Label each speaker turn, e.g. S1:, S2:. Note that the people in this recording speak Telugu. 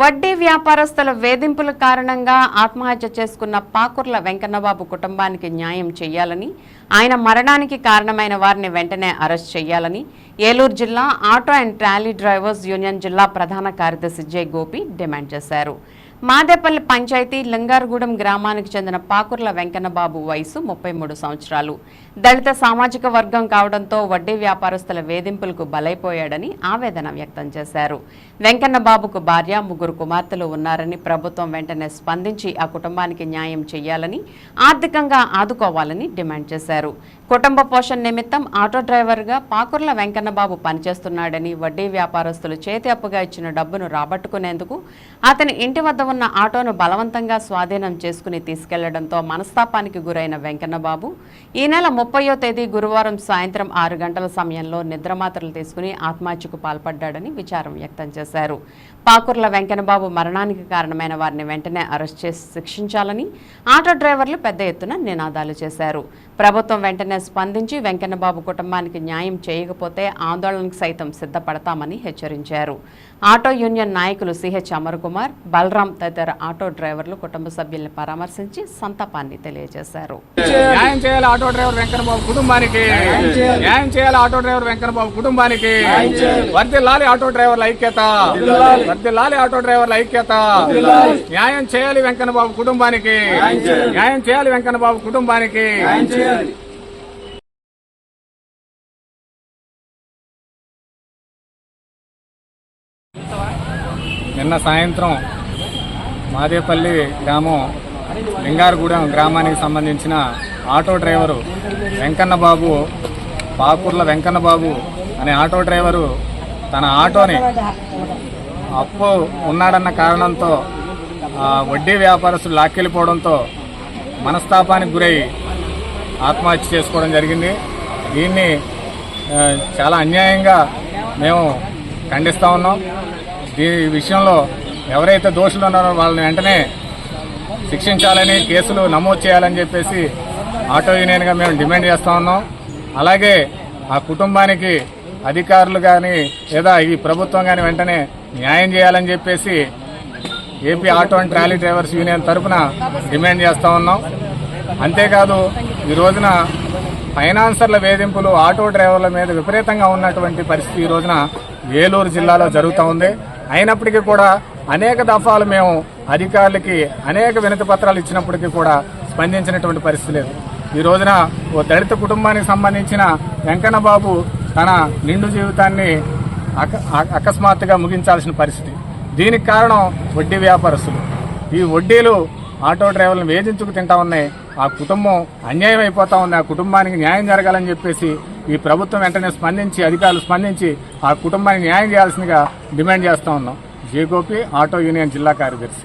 S1: వడ్డీ వ్యాపారస్తుల వేధింపుల కారణంగా ఆత్మహత్య చేసుకున్న పాకుర్ల వెంకన్నబాబు కుటుంబానికి న్యాయం చేయాలని ఆయన మరణానికి కారణమైన వారిని వెంటనే అరెస్ట్ చేయాలని ఏలూరు జిల్లా auto and trolley drivers union జిల్లా ప్రధాన కార్యదర్శి జే గోపి డిమాండ్ చేశారు. మాదేపల్లి పంచాయతీ లింగారగూడెం గ్రామానికి చెందిన పాకుర్ల వెంకన్నబాబు వయసు ముప్పై మూడు సంవత్సరాలు. దళిత సామాజిక వర్గం కావడంతో వడ్డీ వ్యాపారస్తుల వేధింపులకు బలైపోయాడని ఆవేదన వ్యక్తం చేశారు. వెంకన్నబాబుకు భార్య ముగ్గురు కుమార్తెలు ఉన్నారని ప్రభుత్వం వెంటనే స్పందించి ఆ కుటుంబానికి న్యాయం చేయాలని ఆర్థికంగా ఆదుకోవాలని డిమాండ్ చేశారు. కుటుంబ పోషణ నిమిత్తం ఆటో డ్రైవర్గా పాకుర్ల వెంకన్నబాబు పనిచేస్తున్నాడని వడ్డీ వ్యాపారస్తులు చేతి అప్పుగా ఇచ్చిన డబ్బును రాబట్టుకునేందుకు అతని ఇంటి వద్ద ఉన్న ఆటోను బలవంతంగా స్వాధీనం చేసుకుని తీసుకెళ్ళడంతో మనస్తాపానికి గురైన వెంకన్నబాబు ఈ నెల ముప్పయో తేదీ గురువారం సాయంత్రం ఆరు గంటల సమయంలో నిద్రమాత్రలు తీసుకుని ఆత్మహత్యకు పాల్పడ్డాడని విచారం వ్యక్తం చేశారు. పాకుర్ల వెంకన్నబాబు మరణానికి కారణమైన వారిని వెంటనే అరెస్ట్ చేసి శిక్షించాలని ఆటో డ్రైవర్లు పెద్ద ఎత్తున నినాదాలు చేశారు. ప్రభుత్వం వెంటనే స్పందించి వెంకన్నబాబు కుటుంబానికి న్యాయం చేయకపోతే ఆందోళనకు సైతం సిద్ధపడతామని హెచ్చరించారు. ఆటో యూనియన్ నాయకులు సిహెచ్ అమర్కుమార్ బలరాం తదితర ఆటో డ్రైవర్లు కుటుంబ సభ్యుల్ని పరామర్శించి సంతాపాన్ని తెలియజేశారు.
S2: న్యాయం చేయాలి ఆటో డ్రైవర్ కుటుంబానికి. న్యాయం చేయాలి. ఆటో డ్రైవర్ కుటుంబానికి. వర్దిల్లాలి ఆటో డ్రైవర్ల ఐక్యత. వర్దిల్లాలి. ఆటో డ్రైవర్ల ఐక్యత. న్యాయం చేయాలి వెంకన్నబాబు కుటుంబానికి. న్యాయం చేయాలి. వెంకన్నబాబు కుటుంబానికి. నిన్న సాయంత్రం మాదేపల్లి గ్రామం లింగారగూడెం గ్రామానికి సంబంధించిన ఆటో డ్రైవరు వెంకన్నబాబు పాకూర్ల వెంకన్నబాబు అనే ఆటో డ్రైవరు తన ఆటోని అప్పు ఉన్నాడన్న కారణంతో వడ్డీ వ్యాపారస్తులు లాక్కెళ్ళిపోవడంతో మనస్తాపానికి గురై ఆత్మహత్య చేసుకోవడం జరిగింది. దీన్ని చాలా అన్యాయంగా మేము ఖండిస్తూ ఉన్నాం. ఈ విషయంలో ఎవరైతే దోషులు ఉన్నారో వాళ్ళని వెంటనే శిక్షించాలని కేసులు నమోదు చేయాలని చెప్పేసి ఆటో యూనియన్గా మేము డిమాండ్ చేస్తూ ఉన్నాం. అలాగే ఆ కుటుంబానికి అధికారులు కానీ లేదా ఈ ప్రభుత్వం కానీ వెంటనే న్యాయం చేయాలని చెప్పేసి AP auto and trolley drivers union తరఫున డిమాండ్ చేస్తూ ఉన్నాం. అంతేకాదు ఈ రోజున ఫైనాన్సర్ల వేధింపులు ఆటో డ్రైవర్ల మీద విపరీతంగా ఉన్నటువంటి పరిస్థితి ఈ రోజున ఏలూరు జిల్లాలో జరుగుతూ ఉంది. అయినప్పటికీ కూడా అనేక దఫాలు మేము అధికారులకి అనేక వినతి పత్రాలు ఇచ్చినప్పటికీ కూడా స్పందించినటువంటి పరిస్థితి లేదు. ఈ రోజున ఓ దళిత కుటుంబానికి సంబంధించిన వెంకన్న బాబు తన నిండు జీవితాన్ని అక- అకస్మాత్తుగా ముగించాల్సిన పరిస్థితి. దీనికి కారణం వడ్డీ వ్యాపారస్తులు. ఈ వడ్డీలు ఆటో డ్రైవర్లను వేధించుకు తింటా ఉన్నాయి. ఆ కుటుంబం అన్యాయం అయిపోతా ఉంది. ఆ కుటుంబానికి న్యాయం జరగాలని చెప్పేసి ఈ ప్రభుత్వం వెంటనే స్పందించి అధికారులు స్పందించి ఆ కుటుంబానికి న్యాయం చేయాల్సిందిగా డిమాండ్ చేస్తూ ఉన్నాం. జేగోపి ఆటో యూనియన్ జిల్లా కార్యదర్శి.